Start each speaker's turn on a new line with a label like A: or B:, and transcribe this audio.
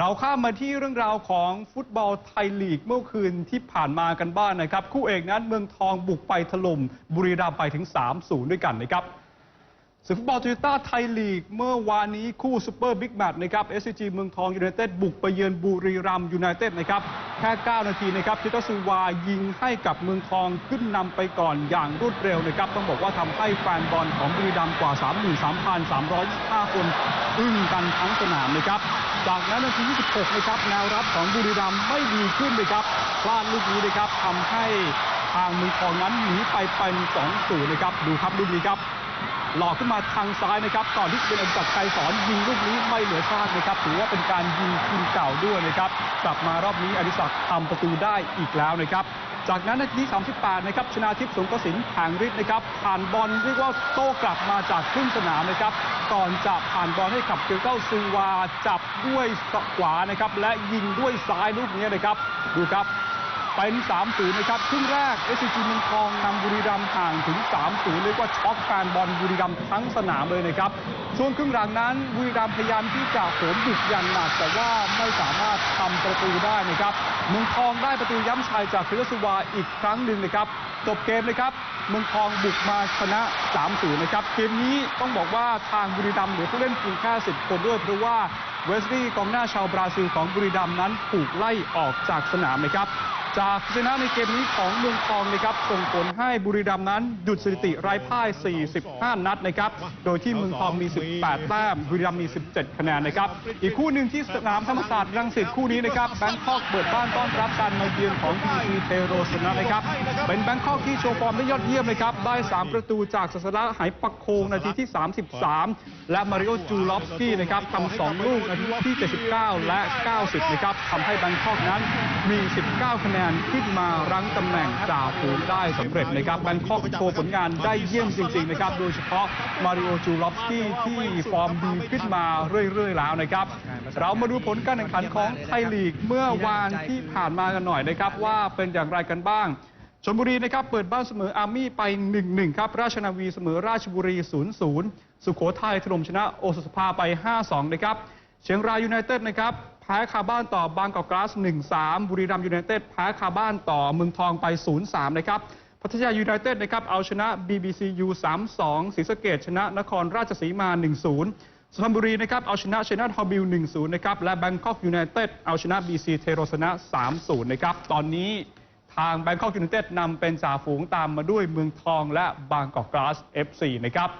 A: เราข้ามมาที่เรื่องราวของฟุตบอลไทยลีกเมื่อคืนที่ผ่านมากันบ้างนนะครับ คู่เอกนั้นเมืองทองบุกไปถล่มบุรีรัมย์ไปถึง 3-0 ด้วยกันนะครับศึกฟุตบอลโตโยต้าไทยลีก เมื่อวานนี้คู่ซูเปอร์บิ๊กแมตช์นะครับ SCG เมืองทองยูไนเต็ดบุกไปเยือนบุรีรัมย์ยูไนเต็ดนะครับ แค่ 9 นาทีนะครับทิตซูวายิงให้กับเมืองทองขึ้นนำไปก่อนอย่างรวดเร็วนะครับ ต้องบอกว่าทำให้แฟนบอลของบุรีรัมย์กว่า 33,325 คนอึ้งกันทั้งสนามนะครับ จากนั้นนาที26นะครับแนวรับของบุรีรัมย์ไม่ดีขึ้นเลยครับพลาดลูกนี้นะครับทำให้ทางมืองทองนั้นหนีไปเป็น2-0นะครับดูครับลูกนี้ครับหลอกขึ้นมาทางซ้ายนะครับก่อนที่จะเป็นอดิศักดิ์ไกรสอนยิงลูกนี้ไม่เหลือซากนะครับถือว่าเป็นการยิงทีมเก่าด้วยนะครับกลับมารอบนี้อดิศักดิ์ทำประตูได้อีกแล้วนะครับ จากนั้นนาทีที่38 นะครับ ชนาทิพย์สงกระสินห่างฤทธิ์นะครับ ผ่านบอลเรียกว่าโต้กลับมาจากครึ่งสนามนะครับ ก่อนจะผ่านบอลให้ขับเกียวเก้าซูวา จับด้วยขวานะครับ และยิงด้วยซ้ายลูกนี้นะครับ ดูครับ เป็น3-0นะครับครึ่งแรก s อ g เมืองทองนำบุรีรัมย์ห่างถึง3-0เรียกว่าช็อกแฟนบอลบุรีรัมย์ทั้งสนามเลยนะครับ ช่วงครึ่งหลังนั้นบุรีรัมย์พยายามที่จะโหมบุกอย่างหนัก แต่ว่าไม่สามารถทำประตูได้นะครับเมืองทองได้ประตูย้ำชัยจากพิรสุวาอีกครั้งหนึ่งนะครับจบเกมเลยครับเมืองทองบุกมาชนะ3-0นะครับเกมนี้ต้องบอกว่าทางบุรีรัมย์เหลือผู้เล่นเพียงแค่10คนด้วยเพราะว่าเวสลีย์กองหน้าชาวบราซิลของบุรีรัมย์นั้นถูกไล่ออกจากสนามนะครับ จากชนะในเกมนี้ของเมืองทองนะครับส่งผลให้บุรีรัมย์นั้นหยุดสถิติไร้พ่าย 45 นัดนะครับ โดยที่เมืองทองมี 18 แต้ม บุรีรัมย์มี 17 คะแนนนะครับ อีกคู่หนึ่งที่สนามธรรมศาสตร์รังสิตคู่นี้นะครับแบงคอกเปิดบ้านต้อนรับการมาเยือนของพีซีเทโรสนะนะครับ เป็นแบงคอกที่โชว์ฟอร์มได้ยอดเยี่ยมนะครับ ได้ 3 ประตูจากสัสระไหปักโคงนาทีที่ 33 และมาริโอจูลอฟสกี้นะครับทำสองลูกนาทีที่ 79 และ 90 นะครับทำให้แบงคอกนั้น มี 19 คะแนนขึ้นมารั้งตำแหน่งจ่าฝูงได้สำเร็จนะครับแบงคอกโชว์ผลงานได้เยี่ยมจริงๆนะครับ โดยเฉพาะมาริโอจูลอฟสกี้ที่ฟอร์มดีขึ้นมาเรื่อยๆแล้วนะครับ เรามาดูผลการแข่งขันของไทยลีกเมื่อวานที่ผ่านมากันหน่อยนะครับ ว่าเป็นอย่างไรกันบ้างชลบุรีนะครับเปิดบ้านเสมออาร์มี่ไป 1-1 ครับ ราชนาวีเสมอราชบุรี 0-0 สุโขทัยถล่มชนะโอสถสภาไป 5-2 นะครับ เชียงรายยูไนเต็ดนะครับ แพ้คาบ้านต่อบางกอกกราส 1-3 บุรีรัมยูไนเต็ดแพ้คาบ้านต่อเมืองทองไป 0-3 นะครับ พัทยายูไนเต็ดนะครับเอาชนะ BBCU 3-2ศรีสะเกดชนะนครราชสีมา 1-0สุพรรณบุรีนะครับเอาชนะชนาทฮอบิล 1-0 นะครับ และแบงคอกยูไนเต็ดเอาชนะ BC เทโรชนะ 3-0 นะครับ ตอนนี้ทางแบงคอกยูไนเต็ดนำเป็นจ่าฝูงตามมาด้วยเมืองทองและบางกอกกราส FC นะครับ